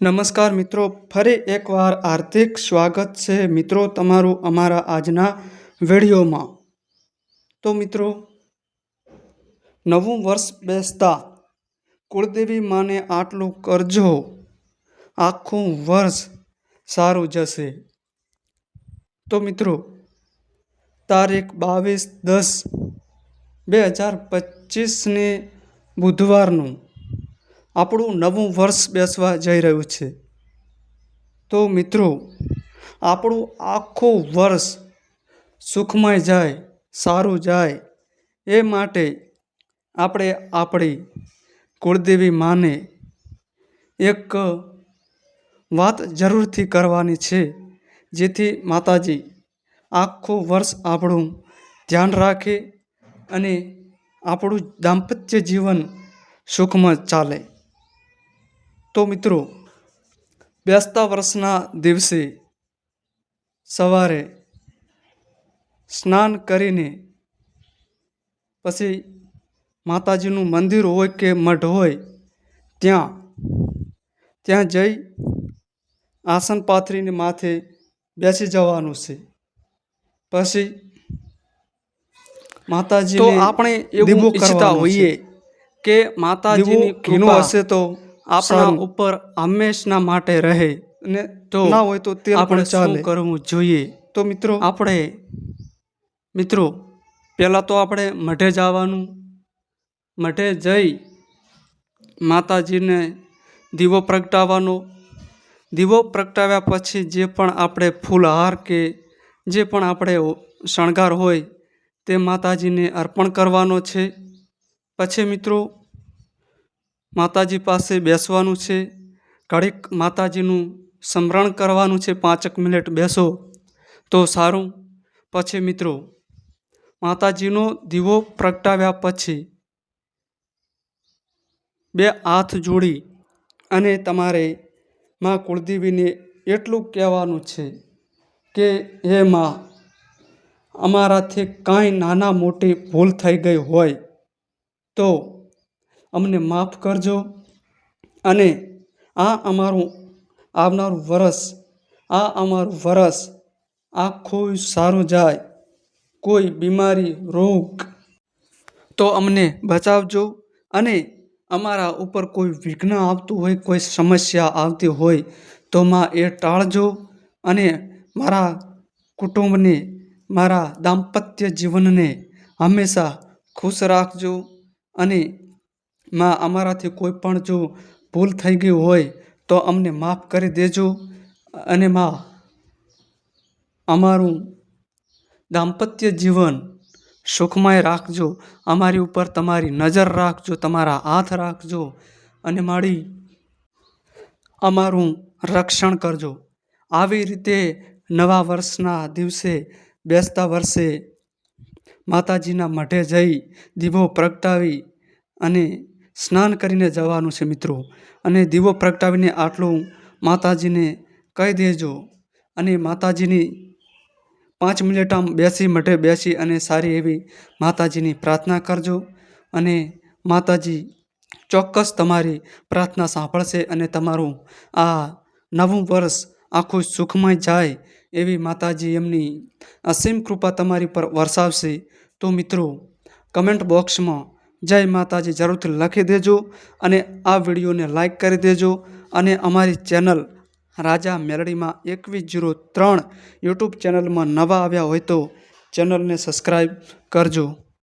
નમસ્કાર મિત્રો, ફરી એકવાર હાર્દિક સ્વાગત છે મિત્રો તમારું અમારા આજના વિડીયોમાં. તો મિત્રો, નવું વર્ષ બેસતા કુળદેવી માને આટલું કરજો, આખું વર્ષ સારું જશે. તો મિત્રો, તારીખ બાવીસ દસ બે હજાર પચીસને બુધવારનું આપણું નવું વર્ષ બેસવા જઈ રહ્યું છે. તો મિત્રો, આપણું આખું વર્ષ સુખમય જાય, સારું જાય, એ માટે આપણે આપણી કુળદેવી માને એક વાત જરૂરથી કરવાની છે, જેથી માતાજી આખું વર્ષ આપણું ધ્યાન રાખે અને આપણું દાંપત્ય જીવન સુખમાં ચાલે. તો મિત્રો બેસતા વર્ષના દિવસે સવારે સ્નાન કરીને પછી માતાજીનું મંદિર હોય કે મઢ હોય ત્યાં ત્યાં જઈ આસન પાથરીને માથે બેસી જવાનું છે. પછી માતાજી આપણે એવું ઈચ્છતા હોઈએ કે માતાજીની કૃપા હશે તો આપણા ઉપર હંમેશના માટે રહે અને જો ના હોય તો તે આપણે પણ શું કરવું જોઈએ? તો મિત્રો? આપણે મિત્રો પહેલાં તો આપણે મઢે જવાનું. મઢે જઈ માતાજીને દીવો પ્રગટાવવાનો. દીવો પ્રગટાવ્યા પછી જે પણ આપણે ફૂલહાર કે જે પણ આપણે શણગાર હોય તે માતાજીને અર્પણ કરવાનો છે. પછી મિત્રો માતાજી પાસે બેસવાનું છે. ઘડીક માતાજીનું સ્મરણ કરવાનું છે. પાંચક મિનિટ બેસો તો સારું. પછી મિત્રો, માતાજીનો દીવો પ્રગટાવ્યા પછી બે હાથ જોડી અને તમારે માં કુળદેવીને એટલું કહેવાનું છે કે, હે માં, અમારાથી કાંઈ નાના મોટી ભૂલ થઈ ગઈ હોય તો અમને માફ કરજો અને આ અમારું, આવનારું વરસ, આ અમારું વરસ આખું સારું જાય. કોઈ બીમારી, રોગ તો અમને બચાવજો અને અમારા ઉપર કોઈ વિઘ્ન આવતું હોય, કોઈ સમસ્યા આવતી હોય તો માં એ ટાળજો અને મારા કુટુંબને, મારા દાંપત્ય જીવનને હંમેશા ખુશ રાખજો અને માં અમારાથી કોઈ પણ જો ભૂલ થઈ ગઈ હોય તો અમને માફ કરી દેજો અને માં, અમારું દાંપત્ય જીવન સુખમય રાખજો. અમારી ઉપર તમારી નજર રાખજો, તમારા હાથ રાખજો અને મારી અમારું રક્ષણ કરજો. આવી રીતે નવા વર્ષના દિવસે, બેસતા વર્ષે માતાજીના મઢે જઈ દીવો પ્રગટાવી અને સ્નાન કરીને જવાનું છે મિત્રો. અને દીવો પ્રગટાવીને આટલું માતાજીને કહી દેજો. અને માતાજીની પાંચ મિનિટ આમ બેસી મઢે બેસી અને સારી એવી માતાજીની પ્રાર્થના કરજો. અને માતાજી ચોક્કસ તમારી પ્રાર્થના સાંભળશે અને તમારું આ નવું વર્ષ આખું સુખમય જાય એવી માતાજી એમની અસીમ કૃપા તમારી પર વરસાવશે. તો મિત્રો કમેન્ટ બોક્સમાં જય માતાજી જરૂરથી લખી દેજો અને આ વિડીયોને લાઈક કરી દેજો અને અમારી ચેનલ રાજા મેલડીમાં એકવીસ જીરો ત્રણ યુટ્યુબ ચેનલમાં નવા આવ્યા હોય તો ચેનલને સબસ્ક્રાઈબ કરજો.